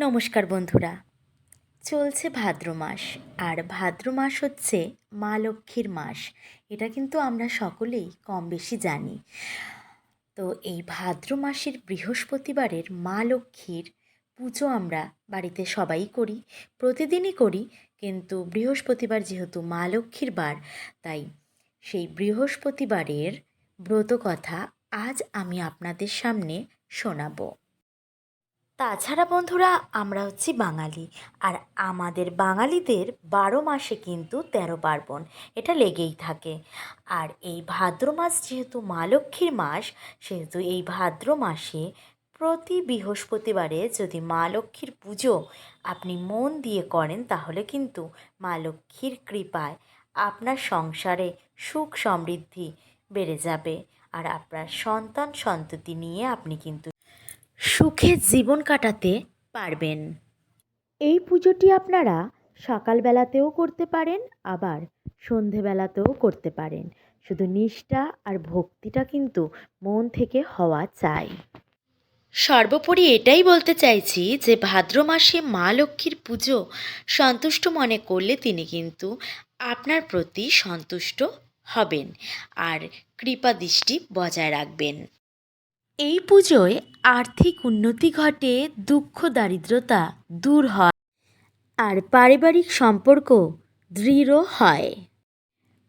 নমস্কার বন্ধুরা। চলছে ভাদ্র মাস, আর ভাদ্র মাস হচ্ছে মা লক্ষ্মীর মাস। এটা কিন্তু আমরা সকলেই কম বেশি জানি। তো এই ভাদ্র মাসের বৃহস্পতিবারের মা লক্ষ্মীর পুজো আমরা বাড়িতে সবাই করি, প্রতিদিনই করি, কিন্তু বৃহস্পতিবার যেহেতু মা লক্ষ্মীর বার, তাই সেই বৃহস্পতিবারের ব্রত কথা আজ আমি আপনাদের সামনে শোনাবো। তাছাড়া বন্ধুরা, আমরা হচ্ছি বাঙালি। আর আমাদের বাঙালিদের বারো মাসে কিন্তু তেরো পার্বণ, এটা লেগেই থাকে। আর এই ভাদ্র মাস যেহেতু মা লক্ষ্মীর মাস, সেহেতু এই ভাদ্র মাসে প্রতি বৃহস্পতিবারে যদি মা লক্ষ্মীর পুজো আপনি মন দিয়ে করেন, তাহলে কিন্তু মা লক্ষ্মীর কৃপায় আপনার সংসারে সুখ সমৃদ্ধি বেড়ে যাবে। আর আপনার সন্তান সন্ততি নিয়ে আপনি কিন্তু সুখে জীবন কাটাতে পারবেন। এই পুজোটি আপনারা সকালবেলাতেও করতে পারেন আবার সন্ধেবেলাতেও করতে পারেন। শুধু নিষ্ঠা আর ভক্তিটা কিন্তু মন থেকে হওয়া চাই। সর্বোপরি এটাই বলতে চাইছি যে ভাদ্র মাসে মা লক্ষ্মীর পুজো সন্তুষ্ট মনে করলে তিনি কিন্তু আপনার প্রতি সন্তুষ্ট হবেন আর কৃপা দৃষ্টি বজায় রাখবেন। এই পুজোয় আর্থিক উন্নতি ঘটে, দুঃখ, দারিদ্রতা দূর হয় আর পারিবারিক সম্পর্ক দৃঢ় হয়।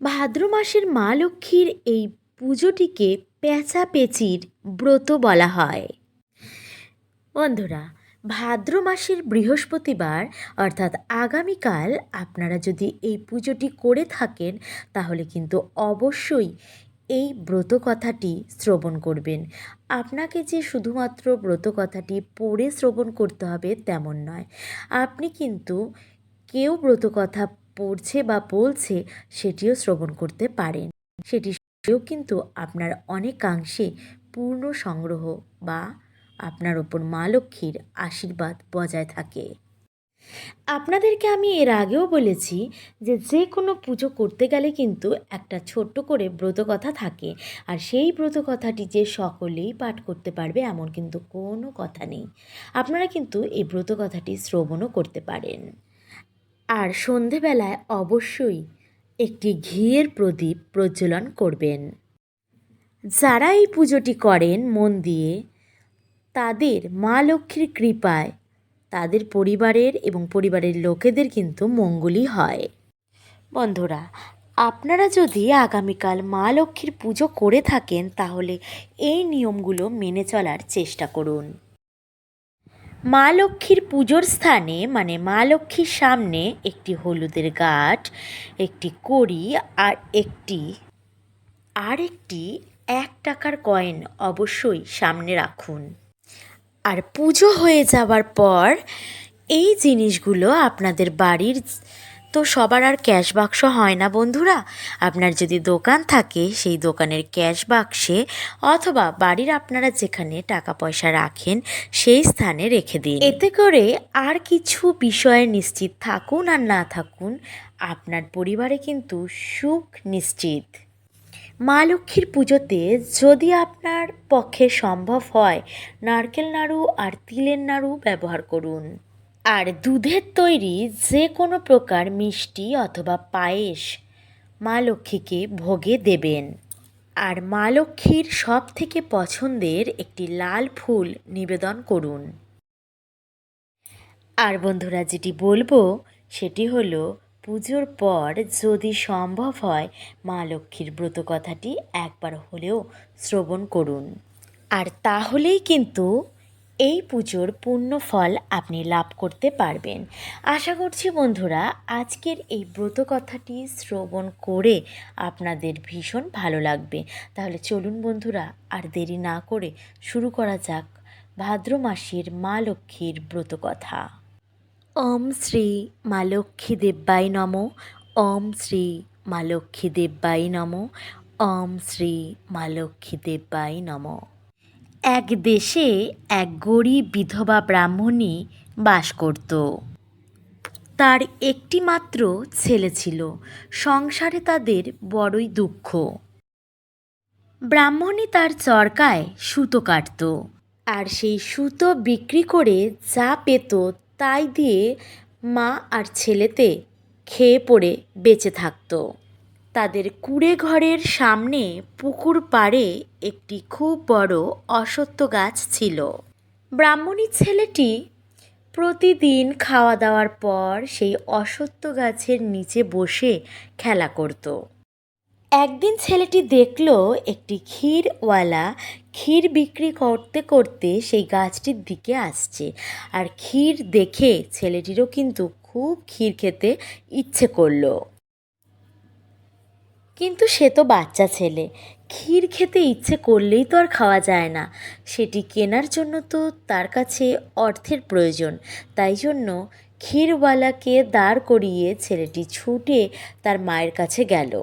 ভাদ্র মাসের মা লক্ষ্মীর এই পুজোটিকে পেঁচা পেঁচির ব্রত বলা হয়। বন্ধুরা, ভাদ্র মাসের বৃহস্পতিবার, অর্থাৎ আগামীকাল, আপনারা যদি এই পুজোটি করে থাকেন, তাহলে কিন্তু অবশ্যই এই ব্রত কথাটি শ্রবণ করবেন। আপনাকে যে শুধুমাত্র ব্রত কথাটি পড়ে শ্রবণ করতে হবে তেমন নয়। আপনি কিন্তু কেউ ব্রত কথা পড়ছে বা বলছে সেটিও শ্রবণ করতে পারেন। সেটি সেও কিন্তু আপনার অনেকাংশে পূর্ণ সংগ্রহ বা আপনার ওপর মা লক্ষ্মীর আশীর্বাদ বজায় থাকে। আপনাদেরকে আমি এর আগেও বলেছি যে যে কোনো পুজো করতে গেলে কিন্তু একটা ছোট্ট করে ব্রতকথা থাকে। আর সেই ব্রতকথাটি যে সকলেই পাঠ করতে পারবে এমন কিন্তু কোনো কথা নেই। আপনারা কিন্তু এই ব্রতকথাটি শ্রবণও করতে পারেন। আর সন্ধেবেলায় অবশ্যই একটি ঘিয়ের প্রদীপ প্রজ্বলন করবেন। যারা এই পুজোটি করেন মন দিয়ে, তাদের মা লক্ষ্মীর কৃপায় তাদের পরিবারের এবং পরিবারের লোকেদের কিন্তু মঙ্গলই হয়। বন্ধুরা, আপনারা যদি আগামীকাল মা লক্ষ্মীর পুজো করে থাকেন, তাহলে এই নিয়মগুলো মেনে চলার চেষ্টা করুন। মা লক্ষ্মীর পুজোর স্থানে মানে মা লক্ষ্মীর সামনে একটি হলুদের গাঠ একটি কড়ি আর একটি আর একটি এক টাকার কয়েন অবশ্যই সামনে রাখুন। আর পুজো হয়ে যাওয়ার পর এই জিনিসগুলো আপনাদের বাড়ির তো সবার আর ক্যাশ বাক্স হয় না বন্ধুরা। আপনার যদি দোকান থাকে, সেই দোকানের ক্যাশ বাক্সে অথবা বাড়ির আপনারা যেখানে টাকা পয়সা রাখেন, সেই স্থানে রেখে দিন। এতে করে আর কিছু বিষয়ে নিশ্চিত থাকুন আর না থাকুন, আপনার পরিবারে কিন্তু সুখ নিশ্চিত। মা লক্ষ্মীর পুজোতে যদি আপনার পক্ষে সম্ভব হয়, নারকেল নাড়ু আর তিলের নাড়ু ব্যবহার করুন। আর দুধের তৈরি যে কোনো প্রকার মিষ্টি অথবা পায়েস মা লক্ষ্মীকে ভোগে দেবেন। আর মা লক্ষ্মীর সব থেকে পছন্দের একটি লাল ফুল নিবেদন করুন। আর বন্ধুরা, যেটি বলব, সেটি হলো পুজোর পর যদি সম্ভব হয়, মা লক্ষ্মীর ব্রত কথাটি একবার হলেও শ্রবণ করুন। আর তাহলেই কিন্তু এই পুজোর পূর্ণ ফল আপনি লাভ করতে পারবেন। আশা করছি বন্ধুরা, আজকের এই ব্রত কথাটি শ্রবণ করে আপনাদের ভীষণ ভালো লাগবে। তাহলে চলুন বন্ধুরা, আর দেরি না করে শুরু করা যাক ভাদ্র মাসের মা লক্ষ্মীর ব্রত কথা। ওম শ্রী মা লক্ষ্মী দেব্যাই নম। ওম শ্রী মা লক্ষ্মী দেব্যাই নম। ওম শ্রী মা লক্ষ্মী দেব্যাই নম। এক দেশে এক গরিব বিধবা ব্রাহ্মণী বাস করত। তার একটি মাত্র ছেলে ছিল। সংসারে তাদের বড়ই দুঃখ। ব্রাহ্মণী তার চরকায় সুতো কাটত। আর সেই সুতো বিক্রি করে যা পেত তাই দিয়ে মা আর ছেলেতে খেয়ে পড়ে বেঁচে থাকতো। তাদের কুড়ে ঘরের সামনে পুকুর পাড়ে একটি খুব বড় অশ্বত্থ গাছ ছিল। ব্রাহ্মণী ছেলেটি প্রতিদিন খাওয়া দাওয়ার পর সেই অশ্বত্থ গাছের নিচে বসে খেলা করত। একদিন ছেলেটি দেখল একটি ক্ষীরওয়ালা ক্ষীর বিক্রি করতে করতে সেই গাছটির দিকে আসছে। আর ক্ষীর দেখে ছেলেটিরও কিন্তু খুব ক্ষীর খেতে ইচ্ছে করল। কিন্তু সে তো বাচ্চা ছেলে। ক্ষীর খেতে ইচ্ছে করলেই তো আর খাওয়া যায় না। সেটি কেনার জন্য তো তার কাছে অর্থের প্রয়োজন। তাই জন্য ক্ষীরওয়ালাকে দাঁড় করিয়ে ছেলেটি ছুটে তার মায়ের কাছে গেল।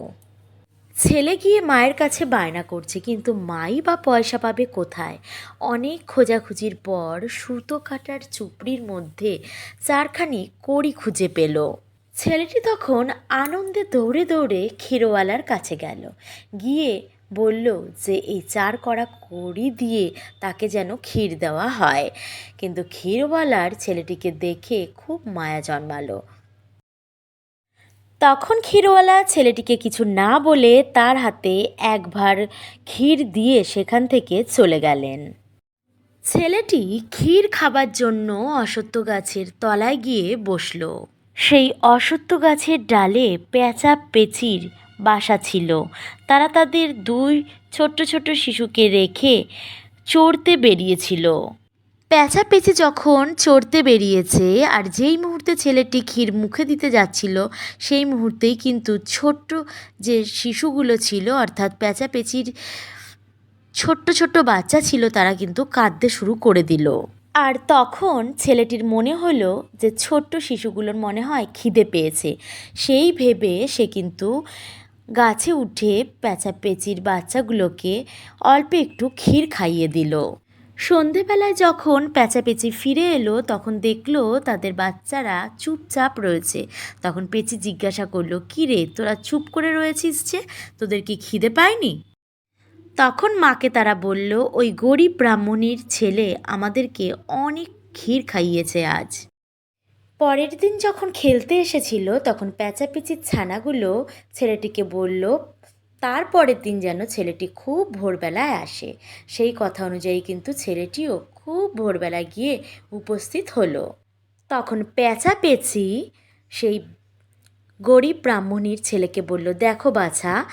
ছেলে গিয়ে মায়ের কাছে বায়না করছে, কিন্তু মাই বা পয়সা পাবে কোথায়? অনেক খোঁজাখুঁজির পর সুতো কাটার চুপড়ির মধ্যে চারখানি কড়ি খুঁজে পেল। ছেলেটি তখন আনন্দে দৌড়ে দৌড়ে ক্ষীরওয়ালার কাছে গেল। গিয়ে বলল যে, এই চার কড়া কড়ি দিয়ে তাকে যেন ক্ষীর দেওয়া হয়। কিন্তু ক্ষীরওয়ালার ছেলেটিকে দেখে খুব মায়া জন্মালো। তখন ক্ষীরওয়ালা ছেলেটিকে কিছু না বলে তার হাতে এক ভার ক্ষীর দিয়ে সেখান থেকে চলে গেলেন। ছেলেটি ক্ষীর খাবার জন্য অসত্য গাছের তলায় গিয়ে বসল। সেই অসত্য গাছের ডালে পেঁচা পেঁচির বাসা ছিল। তারা তাদের দুই ছোট্ট ছোট্ট শিশুকে রেখে চড়তে বেরিয়েছিল। প্যাঁচা পেঁচে যখন চড়তে বেরিয়েছে আর যেই মুহূর্তে ছেলেটি ক্ষীর মুখে দিতে যাচ্ছিল, সেই মুহূর্তেই কিন্তু ছোট্ট যে শিশুগুলো ছিল, অর্থাৎ প্যাঁচা পেঁচির ছোট্ট ছোট্ট বাচ্চা ছিল, তারা কিন্তু কাঁদতে শুরু করে দিল। আর তখন ছেলেটির মনে হলো যে ছোট্ট শিশুগুলোর মনে হয় খিদে পেয়েছে। সেই ভেবে সে কিন্তু গাছে উঠে প্যাঁচা পেঁচির বাচ্চাগুলোকে অল্প একটু ক্ষীর খাইয়ে দিল। সন্ধেবেলায় যখন পেঁচি ফিরে এলো, তখন দেখল তাদের বাচ্চারা চুপচাপ রয়েছে। তখন পেঁচি জিজ্ঞাসা করল, কী রে, তোরা চুপ করে রয়েছিস যে? তোদের কি খিদে পায়নি? তখন মাকে তারা বলল, ওই গরিব ব্রাহ্মণীর ছেলে আমাদেরকে অনেক ক্ষীর খাইয়েছে আজ। পরের দিন যখন খেলতে এসেছিল, তখন প্যাচাপিচির ছানাগুলো ছেলেটিকে বলল তারপরের দিন যেন ছেলেটি খুব ভোরবেলায় আসে। সেই কথা অনুযায়ী কিন্তু ছেলেটিও খুব ভোরবেলায় গিয়ে উপস্থিত হলো। তখন, পেঁচা পেঁচি? সেই গরিব ব্রাহ্মণীর ছেলেকে বলল, দেখো বাছা,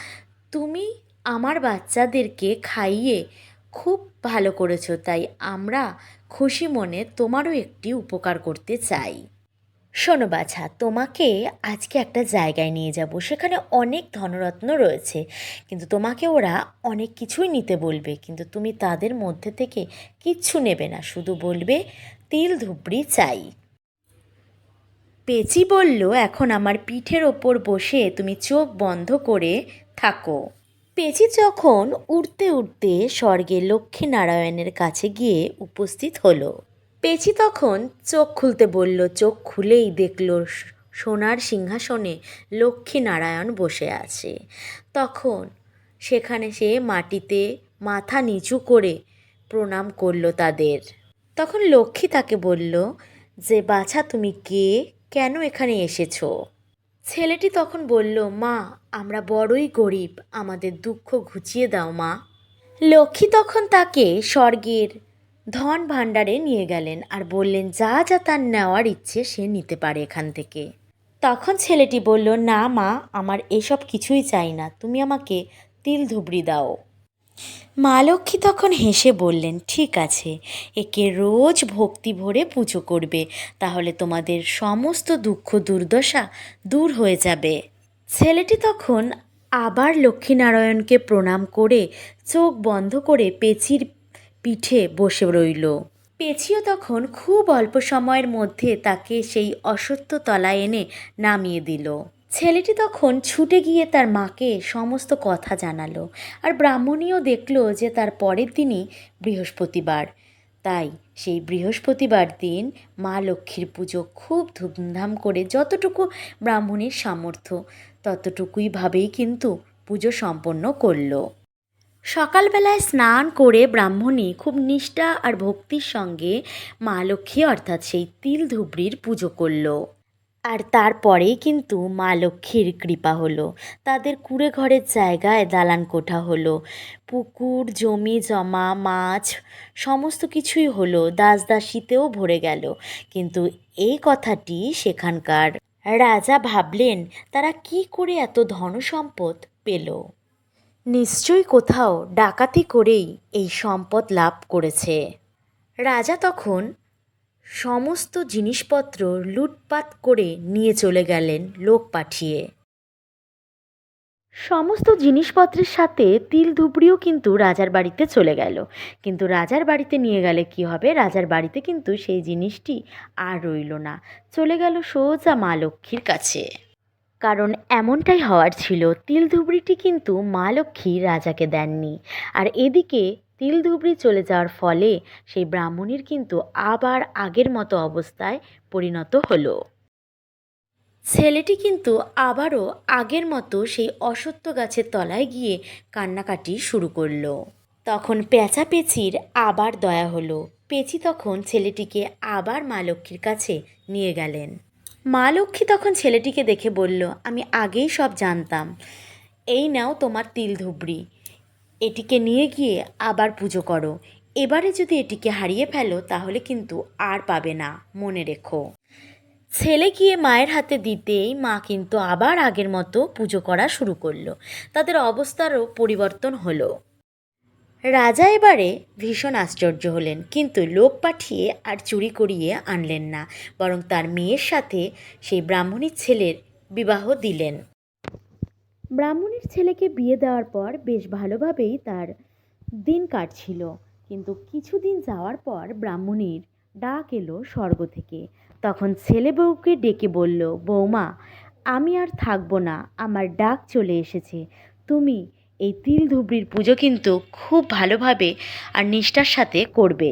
তুমি আমার বাচ্চাদেরকে খাইয়ে খুব ভালো করেছ, তাই আমরা খুশি মনে তোমারও একটি উপকার করতে চাই। শোনো বাছা, তোমাকে আজকে একটা জায়গায় নিয়ে যাব। সেখানে অনেক ধনরত্ন রয়েছে, কিন্তু তোমাকে ওরা অনেক কিছুই নিতে বলবে, কিন্তু তুমি তাদের মধ্যে থেকে কিচ্ছু নেবে না। শুধু বলবে, তিল ধুবড়ি চাই। পেচি বলল, এখন আমার পিঠের ওপর বসে তুমি চোখ বন্ধ করে থাকো। পেচি যখন উড়তে উড়তে স্বর্গে লক্ষ্মীনারায়ণের কাছে গিয়ে উপস্থিত হলো। পেচি তখন চোখ খুলতে বলল, চোখ খুলেই দেখল সোনার সিংহাসনে লক্ষ্মীনারায়ণ বসে আছে। তখন সেখানে সে মাটিতে মাথা নিচু করে প্রণাম করল তাদের। তখন লক্ষ্মী তাকে বলল, যে বাছা, তুমি কে? কেন এখানে এসেছ? ছেলেটি তখন বলল, মা, আমরা বড়ই গরিব, আমাদের দুঃখ ঘুচিয়ে দাও মা। লক্ষ্মী তখন তাকে স্বর্গের ধন ভাণ্ডারে নিয়ে গেলেন আর বললেন, যা যা তার নেওয়ার ইচ্ছে সে নিতে পারে এখান থেকে। তখন ছেলেটি বলল, না মা, আমার এসব কিছুই চাই না, তুমি আমাকে তিল ধুবড়ি দাও। মা লক্ষ্মী তখন হেসে বললেন, ঠিক আছে, একে রোজ ভক্তি ভরে পুজো করবে, তাহলে তোমাদের সমস্ত দুঃখ দুর্দশা দূর হয়ে যাবে। ছেলেটি তখন আবার লক্ষ্মীনারায়ণকে প্রণাম করে চোখ বন্ধ করে পেচির পিঠে বসে রইল। পেছিও তখন খুব অল্প সময়ের মধ্যে তাকে সেই অসত্য তলায় এনে নামিয়ে দিল। ছেলেটি তখন ছুটে গিয়ে তার মাকে সমস্ত কথা জানালো আর ব্রাহ্মণীও দেখল যে তার পরের দিনই বৃহস্পতিবার। তাই সেই বৃহস্পতিবার দিন মা লক্ষ্মীর পুজো খুব ধুমধাম করে যতটুকু ব্রাহ্মণীর সামর্থ্য, ততটুকুইভাবেই কিন্তু পুজো সম্পন্ন করল। সকালবেলায় স্নান করে ব্রাহ্মণী খুব নিষ্ঠা আর ভক্তির সঙ্গে মা লক্ষ্মী অর্থাৎ সেই তিল ধুবড়ির পুজো করল। আর তারপরেই কিন্তু মা লক্ষ্মীর কৃপা হলো। তাদের কুড়ে ঘরের জায়গায় দালান কোঠা হলো। পুকুর, জমি জমা, মাছ সমস্ত কিছুই হলো। দাস দাসীতেও ভরে গেল। কিন্তু এই কথাটি সেখানকার রাজা ভাবলেন, তারা কি করে এত ধনসম্পদ পেল? নিশ্চয়ই কোথাও ডাকাতি করেই এই সম্পদ লাভ করেছে। রাজা তখন সমস্ত জিনিসপত্র লুটপাট করে নিয়ে চলে গেলেন লোক পাঠিয়ে। সমস্ত জিনিসপত্রের সাথে তিল ধুবড়িও কিন্তু রাজার বাড়িতে চলে গেল। কিন্তু রাজার বাড়িতে নিয়ে গেলে কি হবে? রাজার বাড়িতে কিন্তু সেই জিনিসটি আর রইল না। চলে গেল সোজা মা লক্ষ্মীর কাছে। কারণ এমনটাই হওয়ার ছিল তিল ধুবড়িটি কিন্তু মা লক্ষ্মী রাজাকে দেননি। আর এদিকে তিল ধুবড়ি চলে যাওয়ার ফলে সেই ব্রাহ্মণীর কিন্তু আবার আগের মতো অবস্থায় পরিণত হলো। ছেলেটি কিন্তু আবারও আগের মতো সেই অসত্য গাছের তলায় গিয়ে কান্নাকাটি শুরু করল। তখন পেঁচা পেঁচির আবার দয়া হলো। পেঁচি তখন ছেলেটিকে আবার মা লক্ষ্মীর কাছে নিয়ে গেলেন। মা লক্ষ্মী তখন ছেলেটিকে দেখে বলল, আমি আগেই সব জানতাম। এই নাও তোমার তিল ধুবড়ি। এটিকে নিয়ে গিয়ে আবার পুজো করো। এবারে যদি এটিকে হারিয়ে ফেলো, তাহলে কিন্তু আর পাবে না। মনে রেখো। ছেলে গিয়ে মায়ের হাতে দিতেই মা কিন্তু আবার আগের মতো পুজো করা শুরু করল। তাদের অবস্থারও পরিবর্তন হলো। রাজা এবারে ভীষণ আশ্চর্য হলেন, কিন্তু লোক পাঠিয়ে আর চুরি করিয়ে আনলেন না, বরং তার মেয়ের সাথে সেই ব্রাহ্মণীর ছেলের বিবাহ দিলেন। ব্রাহ্মণীর ছেলেকে বিয়ে দেওয়ার পর বেশ ভালোভাবেই তার দিন কাটছিল, কিন্তু কিছুদিন যাওয়ার পর ব্রাহ্মণীর ডাক এলো স্বর্গ থেকে। তখন ছেলে বউকে ডেকে বলল বৌমা আমি আর থাকব না, আমার ডাক চলে এসেছে, তুমি এই তিল ধুবড়ির পুজো কিন্তু খুব ভালোভাবে আর নিষ্ঠার সাথে করবে।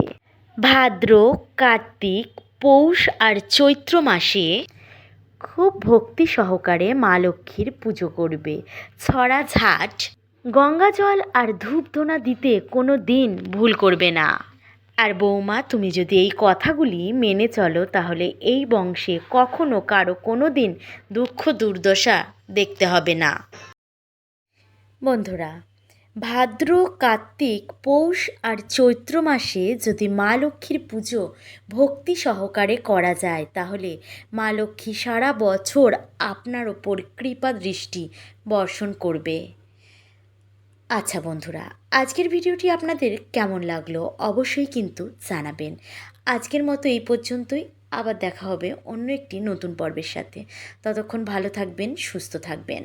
ভাদ্র, কার্তিক, পৌষ আর চৈত্র মাসে খুব ভক্তি সহকারে মা লক্ষ্মীর পুজো করবে। ছড়া ঝাট, গঙ্গা জল আর ধূপধুনা দিতে কোনো দিন ভুল করবে না। আর বৌমা, তুমি যদি এই কথাগুলি মেনে চলো, তাহলে এই বংশে কখনো কারও কোনো দিন দুঃখ দুর্দশা দেখতে হবে না। বন্ধুরা, ভাদ্র, কার্তিক, পৌষ আর চৈত্র মাসে যদি মা লক্ষ্মীর পুজো ভক্তি সহকারে করা যায়, তাহলে মা লক্ষ্মী সারা বছর আপনার ওপর কৃপা দৃষ্টি বর্ষণ করবে। আচ্ছা বন্ধুরা, আজকের ভিডিওটি আপনাদের কেমন লাগল অবশ্যই কিন্তু জানাবেন। আজকের মতো এই পর্যন্তই, আবার দেখা হবে অন্য একটি নতুন পর্বের সাথে। ততক্ষণ ভালো থাকবেন, সুস্থ থাকবেন।